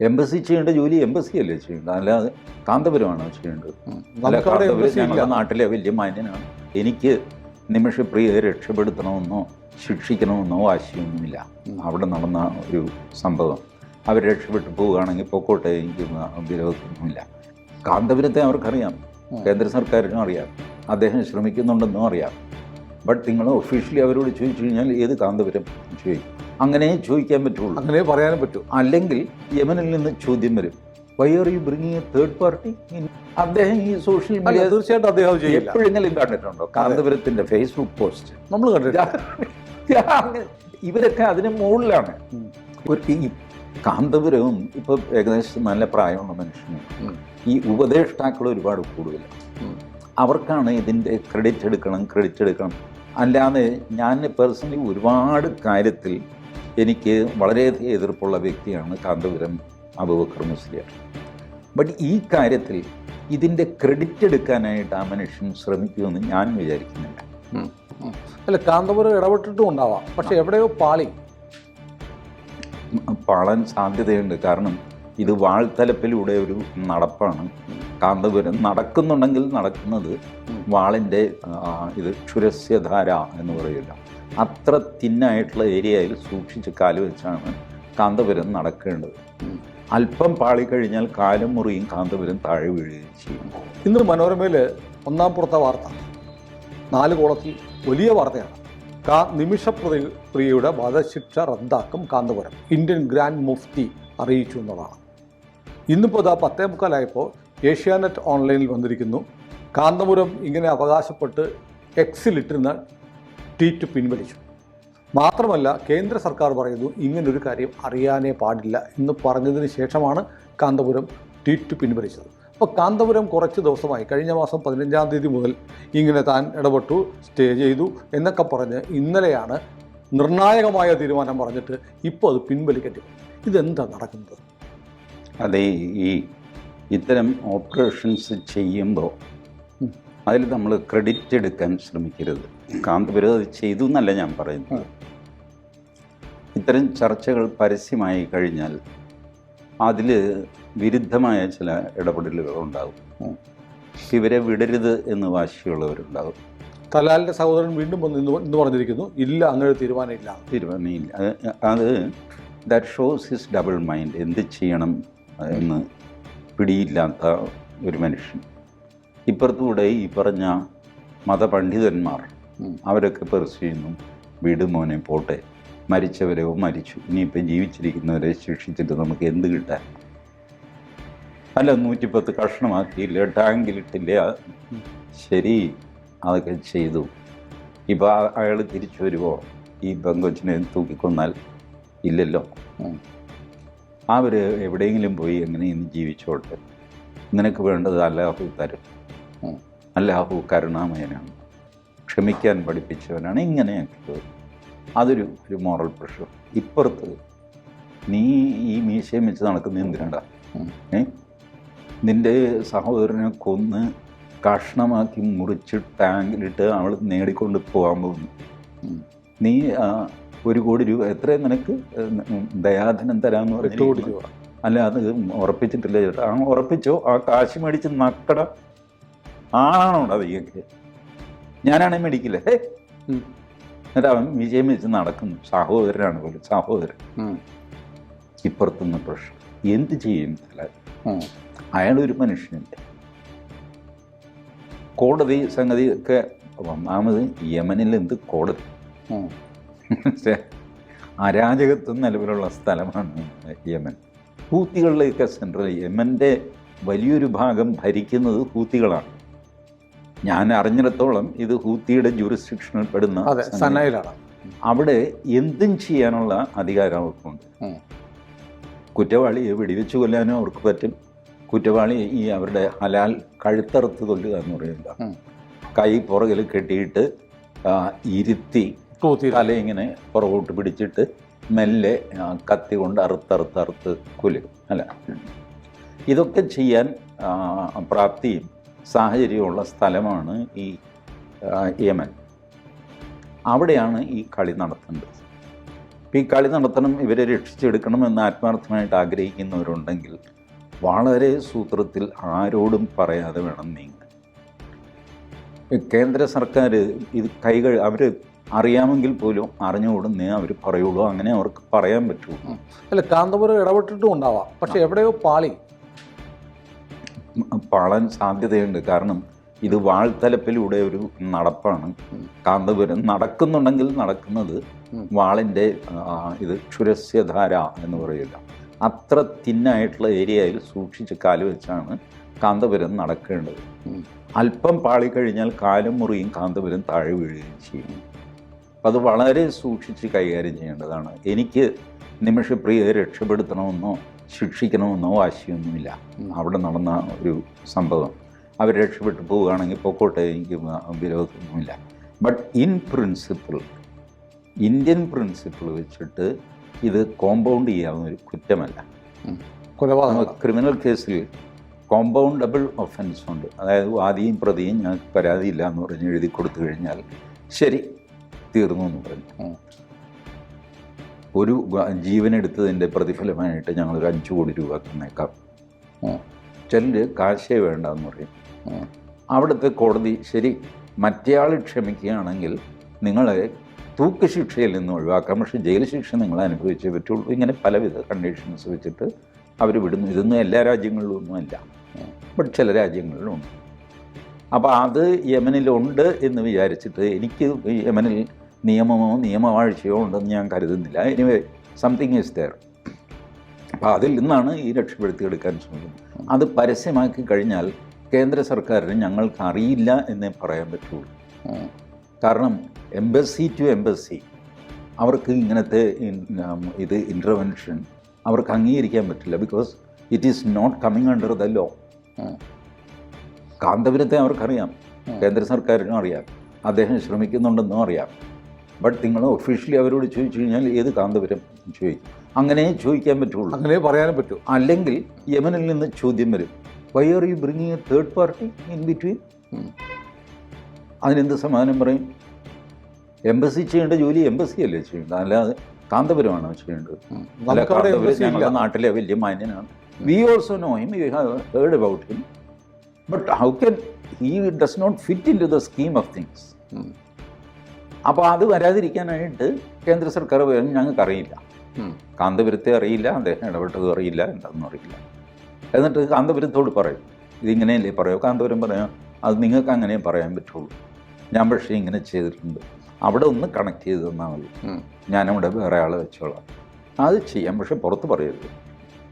Embassy ചെയ്യേണ്ട ജോലി embassy അല്ലേ ചെയ്യേണ്ടത്? അല്ലാതെ കാന്തപുരമാണോ ചെയ്യേണ്ടത്. ഞങ്ങളുടെ നാട്ടിലെ വലിയ മാന്യനാണ്. എനിക്ക് നിമിഷപ്രിയയെ രക്ഷപ്പെടുത്തണമെന്നോ ശിക്ഷിക്കണമെന്നോ വാശിയൊന്നുമില്ല. അവിടെ നടന്ന ഒരു സംഭവം. അവർ രക്ഷപ്പെട്ടു പോവുകയാണെങ്കിൽ പൊക്കോട്ടെ എനിക്ക് വിരോധമൊന്നുമില്ല. കാന്തപുരത്തെ അവർക്കറിയാം. കേന്ദ്ര സർക്കാരിനും അറിയാം. അദ്ദേഹം ശ്രമിക്കുന്നുണ്ടെന്നും അറിയാം. ബട്ട് നിങ്ങൾ ഒഫീഷ്യലി അവരോട് ചോദിച്ചു കഴിഞ്ഞാൽ ഏത് കാന്തപുരം ചോദിക്കും? അങ്ങനെ ചോദിക്കാൻ പറ്റുള്ളൂ. അങ്ങനെ പറയാനും പറ്റൂ. അല്ലെങ്കിൽ യമനിൽ നിന്ന് ചോദ്യം വരും. Why are you bringing a third party അദ്ദേഹം ഈ സോഷ്യൽ മീഡിയ തീർച്ചയായിട്ടും അദ്ദേഹം എപ്പോഴെങ്കിലും കണ്ടിട്ടുണ്ടോ? കാന്തപുരത്തിന്റെ ഫേസ്ബുക്ക് പോസ്റ്റ് നമ്മൾ കണ്ടിട്ട് ഇവരൊക്കെ അതിന് മുകളിലാണ്. ഒരു ഈ കാന്തപുരവും ഇപ്പൊ ഏകദേശം നല്ല പ്രായമുള്ള മനുഷ്യനും. ഈ ഉപദേഷ്ടാക്കൾ ഒരുപാട് കൂടുതലാണ് ഉം. അവർക്കാണ് ഇതിന്റെ ക്രെഡിറ്റ് എടുക്കണം ക്രെഡിറ്റ് എടുക്കണം. അല്ലാതെ ഞാൻ പേഴ്സണലി ഒരുപാട് കാര്യത്തിൽ എനിക്ക് വളരെയധികം എതിർപ്പുള്ള വ്യക്തിയാണ് കാന്തപുരം അബുബക്കർ മുസ്ലിയാർ. ബട്ട് ഈ കാര്യത്തിൽ ഇതിന്റെ ക്രെഡിറ്റ് എടുക്കാനായിട്ട് ആ മനുഷ്യൻ ശ്രമിക്കുമെന്ന് ഞാൻ വിചാരിക്കുന്നില്ല. അല്ല കാന്തപുരം ഇടപെട്ടിട്ടും ഉണ്ടാവാം. പക്ഷെ എവിടെയോ പാളി പാളാൻ സാധ്യതയുണ്ട്. കാരണം ഇത് വാൾത്തലപ്പിലൂടെ ഒരു നടപ്പാണ്. കാന്തപുരം നടക്കുന്നുണ്ടെങ്കിൽ നടക്കുന്നത്. വാളിന്റെ ഇത് ക്ഷുരസ്യധാര എന്ന് പറയില്ല അത്ര തിന്നായിട്ടുള്ള ഏരിയയിൽ സൂക്ഷിച്ച് കാൽ വെച്ചാണ് കാന്തപുരം നടക്കേണ്ടത്. അല്പം പാളി കഴിഞ്ഞാൽ കാലും മുറിയും കാന്തപുരം താഴെ വീഴുകയും ചെയ്യും. ഇന്ന് മനോരമയിൽ ഒന്നാം പുറത്തെ വാർത്ത. നാല് കോളത്തിൽ വലിയ വാർത്തയാണ്. കാ നിമിഷ പ്രതി- പ്രിയയുടെ വധശിക്ഷ റദ്ദാക്കും കാന്തപുരം. ഇന്ത്യൻ ഗ്രാൻഡ് മുഫ്തി അറിയിച്ചു എന്നതാണ്. ഇന്നിപ്പോൾ ഇതാ പത്തേ മുക്കാലായപ്പോൾ ഏഷ്യാനെറ്റ് ഓൺലൈനിൽ വന്നിരിക്കുന്നു. കാന്തപുരം ഇങ്ങനെ അവകാശപ്പെട്ട് എക്സിലിട്ടിരുന്ന ട്വീറ്റ് പിൻവലിച്ചു. മാത്രമല്ല കേന്ദ്ര സർക്കാർ പറയുന്നു ഇങ്ങനൊരു കാര്യം അറിയാനേ പാടില്ല എന്ന് പറഞ്ഞതിന് ശേഷമാണ് കാന്തപുരം ട്വീറ്റ് പിൻവലിച്ചത്. അപ്പോൾ കാന്തപുരം കുറച്ച് ദിവസമായി കഴിഞ്ഞ മാസം പതിനഞ്ചാം തീയതി മുതൽ ഇങ്ങനെ താൻ ഇടപെട്ടു സ്റ്റേ ചെയ്തു എന്നൊക്കെ പറഞ്ഞ് ഇന്നലെയാണ് നിർണായകമായ തീരുമാനം പറഞ്ഞിട്ട് ഇപ്പോൾ അത് പിൻവലിക്കേണ്ടി ഇതെന്താ നടക്കുന്നത്? അതെ ഈ ഇത്തരം ഓപ്പറേഷൻസ് ചെയ്യുമ്പോൾ. അതിൽ നമ്മൾ ക്രെഡിറ്റ് എടുക്കാൻ ശ്രമിക്കരുത്. കാന്തപുരം അത് ചെയ്തു എന്നല്ല ഞാൻ പറയുന്നത്. ഇത്തരം ചർച്ചകൾ പരസ്യമായി കഴിഞ്ഞാൽ അതിൽ വിരുദ്ധമായ ചില ഇടപെടലുകൾ ഉണ്ടാകും. ഇവരെ വിടരുത് എന്ന് വാശിയുള്ളവരുണ്ടാകും. തലാലിന്റെ സഹോദരൻ വീണ്ടും വന്ന് ഇന്ന് പറഞ്ഞിരിക്കുന്നു ഇല്ല അങ്ങനെ തീരുമാനമില്ല. തീരുമാനമില്ല. അത് that shows his double mind എന്ത് ചെയ്യണം എന്ന് പിടിയില്ലാത്ത ഒരു മനുഷ്യൻ. ഇപ്പുറത്തുകൂടെ ഈ പറഞ്ഞ മതപണ്ഡിതന്മാർ. അവരൊക്കെ പെർസ്യൂ ചെയ്യുന്നു. വീട് മോനെ പോട്ടെ. മരിച്ചവരോ മരിച്ചു. ഇനിയിപ്പോൾ ജീവിച്ചിരിക്കുന്നവരെ ശിക്ഷിച്ചിട്ട് നമുക്ക് എന്ത് കിട്ടാൻ? അല്ല നൂറ്റിപ്പത്ത് കഷ്ണമാക്കിയില്ല ടാങ്കിലിട്ടില്ല? ശരി അതൊക്കെ ചെയ്തു. ഇപ്പോൾ അയാൾ തിരിച്ചു വരുമോ ഈ പെങ്കൊച്ചിനെ തൂക്കിക്കൊന്നാൽ ഇല്ലല്ലോ. അവർ എവിടെയെങ്കിലും പോയി എങ്ങനെയും ജീവിച്ചോട്ടെ? നിനക്ക് വേണ്ടത് അല്ലാഹു തരും. അല്ലാഹു കരുണാമയനാണ്. ക്ഷമിക്കാൻ പഠിപ്പിച്ചവനാണ് ഇങ്ങനെയൊക്കെ അതൊരു ഒരു മോറൽ പ്രഷർ ഇപ്പുറത്ത് നീ ഈ മീശയും വെച്ച് നടക്കുന്ന എന്തിനാടാ? ഏ? നിന്റെ സഹോദരനെ കൊന്ന് കഷ്ണമാക്കി മുറിച്ച് ടാങ്കിലിട്ട് അവൾ നേടിക്കൊണ്ട് പോകാൻ പോകുന്നു. നീ ഒരു കോടി രൂപ എത്രയും നിനക്ക്? ദയാധനം തരാമെന്ന് പറഞ്ഞു കോടി രൂപ. അല്ല അത് ഉറപ്പിച്ചിട്ടില്ല ചേട്ടാ. ആ ഉറപ്പിച്ചോ? ആ കാശ് മേടിച്ച് നക്കട. ആണാണോ അതൊക്കെ ഞാനാണെങ്കിൽ മെഡിക്കൽ. എന്നിട്ട് അവൻ വിജയം വെച്ച് നടക്കുന്നു. സഹോദരനാണ് പോലും സഹോദരൻ. ഇപ്പുറത്തുനിന്ന് പ്രശ്നം. എന്ത് ചെയ്യും അയാൾ ഒരു അയാളൊരു മനുഷ്യനുണ്ട്. കോടതി സംഗതി ഒക്കെ ഒന്നാമത് യമനിൽ എന്ത് കോടതി. അരാജകത്വം നിലവിലുള്ള സ്ഥലമാണ് യമൻ. ഹൂത്തികളിലേക്ക് സെൻട്രൽ യമന്റെ വലിയൊരു ഭാഗം ഭരിക്കുന്നത് ഹൂത്തികളാണ്. ഞാൻ അറിഞ്ഞിടത്തോളം ഇത് ഹൂത്തിയുടെ ജൂറിസ്ഡിക്ഷനിൽ പെടുന്ന. സനയിലാണ്. അവിടെ എന്തും ചെയ്യാനുള്ള അധികാരം അവർക്കുണ്ട്. കുറ്റവാളിയെ വെടിവെച്ച് കൊല്ലാനും അവർക്ക് പറ്റും. കുറ്റവാളി ഈ അവരുടെ ഹലാൽ കഴുത്തറുത്ത് കൊല്ലുക എന്ന് പറയുന്നത്. കൈ പുറകിൽ കെട്ടിയിട്ട് ഇരുത്തി തല ഇങ്ങനെ പുറകോട്ട് പിടിച്ചിട്ട് മെല്ലെ കത്തി കൊണ്ട് അറുത്തറുത്തറുത്ത് കൊല്ലും അല്ല. ഇതൊക്കെ ചെയ്യാൻ പ്രാപ്തിയും സാഹചര്യമുള്ള സ്ഥലമാണ് ഈ യമൻ. അവിടെയാണ് ഈ കളി നടത്തേണ്ടത്. ഈ കളി നടത്തണം ഇവരെ രക്ഷിച്ചെടുക്കണം എന്ന് ആത്മാർത്ഥമായിട്ട് ആഗ്രഹിക്കുന്നവരുണ്ടെങ്കിൽ വളരെ സൂത്രത്തിൽ ആരോടും പറയാതെ വേണം നീങ്ങാൻ. കേന്ദ്ര സർക്കാർ ഇത് കൈകൾ അവർ അറിയാമെങ്കിൽ പോലും അറിഞ്ഞുകൂടുന്നേ അവർ പറയുള്ളൂ. അങ്ങനെ അവർക്ക് പറയാൻ പറ്റുള്ളൂ. അല്ല കാന്തപുരം ഇടപെട്ടിട്ടും ഉണ്ടാവാം. പക്ഷെ എവിടെയോ പാളി. പാളാൻ സാധ്യതയുണ്ട്. കാരണം ഇത് വാൾത്തലപ്പിലൂടെ ഒരു നടപ്പാണ്. കാന്തപുരം നടക്കുന്നുണ്ടെങ്കിൽ നടക്കുന്നത്. വാളിന്റെ ഇത് ക്ഷുരസ്യധാര എന്ന് പറയില്ല അത്ര തിന്നായിട്ടുള്ള ഏരിയയിൽ സൂക്ഷിച്ച് കാൽ വെച്ചാണ് കാന്തപുരം നടക്കേണ്ടത്. അല്പം അല്പം പാളിക്കഴിഞ്ഞാൽ കാലും മുറിയും കാന്തപുരം താഴെ വീഴുകയും ചെയ്യും. അത് വളരെ സൂക്ഷിച്ച് കൈകാര്യം ചെയ്യേണ്ടതാണ്. എനിക്ക് നിമിഷപ്രിയയെ രക്ഷപ്പെടുത്തണമെന്നോ ശിക്ഷിക്കണമെന്നോ വാശിയൊന്നുമില്ല. അവിടെ നടന്ന ഒരു സംഭവം. അവർ രക്ഷപ്പെട്ടു പോവുകയാണെങ്കിൽ പൊക്കോട്ടെ എനിക്ക് വിരോധമൊന്നുമില്ല. But in principle Indian principle വെച്ചിട്ട് ഇത് കോമ്പൗണ്ട് ചെയ്യാവുന്ന ഒരു കുറ്റമല്ല. കൊലപാതകം ക്രിമിനൽ കേസിൽ കോമ്പൗണ്ടബിൾ ഒഫൻസ് ഉണ്ട്. അതായത് വാദിയും പ്രതിയും ഞങ്ങൾക്ക് പരാതിയില്ല എന്ന് പറഞ്ഞ് എഴുതി കൊടുത്തു കഴിഞ്ഞാൽ ശരി തീർന്നു എന്ന് പറഞ്ഞു. ഒരു ജീവനെടുത്തതിന്റെ പ്രതിഫലമായിട്ട് ഞങ്ങൾ ഒരു അഞ്ച് കോടി രൂപ തന്നേക്കാം. ചിലർ കാശേ വേണ്ട എന്ന് പറയും. അവിടുത്തെ കോടതി ശരി മറ്റേയാൾ ക്ഷമിക്കുകയാണെങ്കിൽ നിങ്ങളെ തൂക്ക് ശിക്ഷയിൽ നിന്ന് ഒഴിവാക്കാം. പക്ഷേ ജയിൽ ശിക്ഷ നിങ്ങൾ അനുഭവിച്ചേ പറ്റുള്ളൂ. ഇങ്ങനെ പലവിധ കണ്ടീഷൻസ് വെച്ചിട്ട് അവർ വിടുന്നു. ഇതൊന്നും എല്ലാ രാജ്യങ്ങളിലും ഒന്നുമല്ല. ബട്ട് ചില രാജ്യങ്ങളിലുണ്ട്. അപ്പോൾ അത് യമനിലുണ്ട് എന്ന് വിചാരിച്ചിട്ട് എനിക്ക് യമനിൽ നിയമമോ നിയമവാഴ്ചയോ ഉണ്ടെന്ന് ഞാൻ കരുതുന്നില്ല. എനിവേ സംതിങ് ഈസ് ദയർ അപ്പോൾ അതിൽ നിന്നാണ് ഈ രക്ഷപ്പെടുത്തിയെടുക്കാൻ ശ്രമിക്കുന്നത്. അത് പരസ്യമാക്കി കഴിഞ്ഞാൽ കേന്ദ്ര സർക്കാരിന് ഞങ്ങൾക്ക് അറിയില്ല എന്നേ പറയാൻ പറ്റുള്ളൂ. കാരണം എംബസി ടു എംബസി അവർക്ക് ഇങ്ങനത്തെ ഇത് ഇന്റർവെൻഷൻ അവർക്ക് അംഗീകരിക്കാൻ പറ്റില്ല. Because it is not coming under the law കാന്തപുരത്തെ അവർക്കറിയാം. കേന്ദ്ര സർക്കാരിനും അറിയാം. അദ്ദേഹം ശ്രമിക്കുന്നുണ്ടെന്നും അറിയാം. ബട്ട് നിങ്ങൾ ഒഫീഷ്യലി അവരോട് ചോദിച്ചു കഴിഞ്ഞാൽ ഏത് കാന്തപുരം ചോദിക്കും. അങ്ങനെ ചോദിക്കാൻ പറ്റുള്ളൂ. അങ്ങനെ പറയാനും പറ്റൂ. അല്ലെങ്കിൽ യമനിൽ നിന്ന് ചോദ്യം വരും. Why are you bringing a third party in between. അതിനെന്ത് സമാധാനം പറയും? എംബസി ചെയ്യേണ്ട ജോലി എംബസി അല്ലേ ചെയ്യേണ്ടത്? അല്ലാതെ കാന്തപുരമാണോ ചെയ്യേണ്ടത്? ഞങ്ങളുടെ നാട്ടിലെ വലിയ മാന്യനാണ്. We also know him you have heard about him but how can he does not fit into the scheme of things. അപ്പോൾ അത് വരാതിരിക്കാനായിട്ട് കേന്ദ്ര സർക്കാർ പറയും ഞങ്ങൾക്കറിയില്ല. കാന്തപുരത്തെ അറിയില്ല അദ്ദേഹം ഇടപെട്ടത് അറിയില്ല എന്താണെന്നും അറിയില്ല. എന്നിട്ട് കാന്തപുരത്തോട് പറയും ഇതിങ്ങനെയല്ലേ പറയൂ? കാന്തപുരം പറയാം അത് നിങ്ങൾക്ക് അങ്ങനെ പറയാൻ പറ്റുള്ളൂ. ഞാൻ പക്ഷേ ഇങ്ങനെ ചെയ്തിട്ടുണ്ട്. അവിടെ ഒന്ന് കണക്ട് ചെയ്ത് തന്നാൽ മതി. ഞാനവിടെ വേറെ ആളെ വെച്ചോളാം. അത് ചെയ്യാം പക്ഷെ പുറത്ത് പറയരുത്.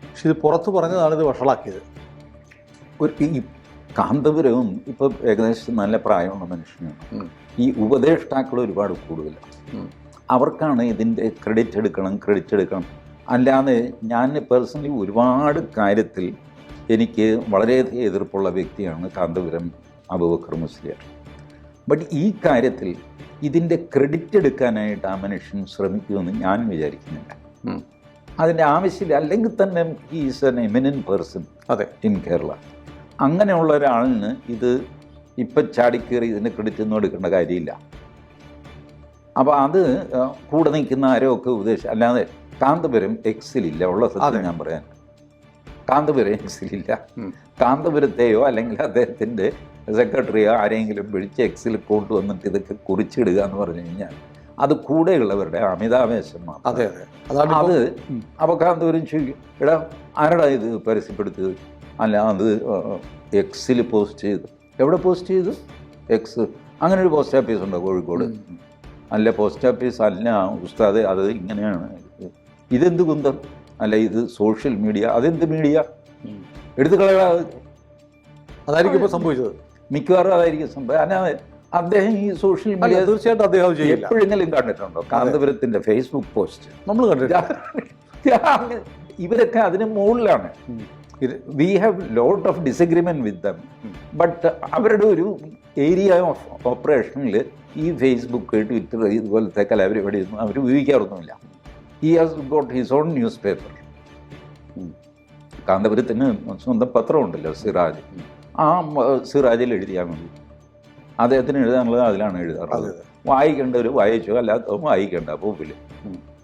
പക്ഷെ ഇത് പുറത്ത് പറഞ്ഞതാണ് ഇത് വഷളാക്കിയത്. ഒരു ഈ കാന്തപുരവും ഇപ്പം ഏകദേശം നല്ല പ്രായമുള്ള മനുഷ്യനാണ്. ഈ ഉപദേഷ്ടാക്കൾ ഒരുപാട് കൂടുതലാണ് അവർക്കാണ് ഇതിന്റെ ക്രെഡിറ്റ് എടുക്കണം ക്രെഡിറ്റ് എടുക്കണം. അല്ലാതെ ഞാൻ പേഴ്സണലി ഒരുപാട് കാര്യത്തിൽ എനിക്ക് വളരെയധികം എതിർപ്പുള്ള വ്യക്തിയാണ് കാന്തപുരം അബൂബക്കർ മുസ്ലിയാർ. ബട്ട് ഈ കാര്യത്തിൽ ഇതിന്റെ ക്രെഡിറ്റ് എടുക്കാനായിട്ട് ആ മനുഷ്യൻ ശ്രമിക്കുമെന്ന് ഞാൻ വിചാരിക്കുന്നില്ല. അതിന്റെ ആവശ്യമില്ല. അല്ലെങ്കിൽ തന്നെ ഈസ് എൻ എമിനൻ പേഴ്സൺ അതെ. ഇൻ കേരള അങ്ങനെയുള്ള ഒരാളിന് ഇത് ഇപ്പം ചാടിക്കേറി ഇതിന് ക്രെഡിറ്റ് ഒന്നും എടുക്കേണ്ട കാര്യമില്ല. അപ്പോൾ അത് കൂടെ നിൽക്കുന്ന ആരോ ഒക്കെ ഉപദേശം അല്ലാതെ കാന്തപുരം എക്സിലില്ല ഉള്ള സത്യം ഞാൻ പറയാൻ. കാന്തപുരം എക്സിലില്ല. കാന്തപുരത്തെയോ അല്ലെങ്കിൽ അദ്ദേഹത്തിന്റെ സെക്രട്ടറിയോ ആരെങ്കിലും വിളിച്ച് എക്സിൽ കൊണ്ടുവന്നിട്ട് ഇതൊക്കെ കുറിച്ചിടുക എന്ന് പറഞ്ഞു കഴിഞ്ഞാൽ അത് കൂടെയുള്ളവരുടെ അമിതാവേശം മാത്രം. അതെ അതെ. അതാണ് അത് അപ്പോൾ കാന്തപുരം ചോദിക്കും എടാ ആരടാ ഇത് പരസ്യപ്പെടുത്തിയത്? അല്ല അത് എക്സിൽ പോസ്റ്റ് ചെയ്തു എവിടെ പോസ്റ്റ് ചെയ്തു? എക്സ് അങ്ങനെ ഒരു പോസ്റ്റ് ഓഫീസ് ഉണ്ടോ കോഴിക്കോട്. അല്ല പോസ്റ്റ് ഓഫീസ് അല്ല ഉസ്താദ് അത് ഇങ്ങനെയാണ്. ഇതെന്ത് കുന്തം? അല്ല ഇത് സോഷ്യൽ മീഡിയ അതെന്ത് മീഡിയ. എടുത്തു കളയാതെ അതായിരിക്കും ഇപ്പോൾ സംഭവിച്ചത്. മിക്കവാറും അതായിരിക്കും സംഭവം. അദ്ദേഹം ഈ സോഷ്യൽ മീഡിയ തീർച്ചയായിട്ടും അദ്ദേഹം എപ്പോഴെങ്കിലും കണ്ടിട്ടുണ്ടോ? കാന്തപുരത്തിന്റെ ഫേസ്ബുക്ക് പോസ്റ്റ് നമ്മൾ കണ്ടിട്ടില്ല. ഇവരൊക്കെ അതിന് മുകളിലാണ്. ഇത് we have lot of disagreement with them. But അവരുടെ ഒരു ഏരിയ ഓഫ് ഓപ്പറേഷനിൽ ഈ ഫേസ്ബുക്ക് ട്വിറ്റർ ഇതുപോലത്തെ കലാപരിപാടിയൊന്നും അവർ ഉപയോഗിക്കാറൊന്നുമില്ല. He has got his own newspaper കാന്തപുരത്തിന് സ്വന്തം പത്രമുണ്ടല്ലോ സിറാജ്. ആ സിറാജിൽ എഴുതിയാൽ മതി. അദ്ദേഹത്തിന് എഴുതാനുള്ളത് അതിലാണ് അതെ എഴുതാറുള്ളത് വായിക്കേണ്ടവർ വായിച്ചോ അല്ലാത്തവും വായിക്കേണ്ട പോപ്പിൽ.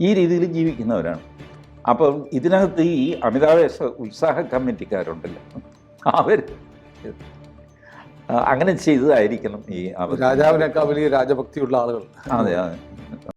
ഈ രീതിയിൽ ജീവിക്കുന്നവരാണ്. അപ്പം ഇതിനകത്ത് ഈ അമിതാവേശ ഉത്സാഹ കമ്മിറ്റിക്കാരുണ്ടല്ലോ. അവർ അങ്ങനെ ചെയ്തതായിരിക്കണം ഈ രാജാവിനേക്കാൾ വലിയ രാജഭക്തിയുള്ള ആളുകൾ. അതെ അതെ.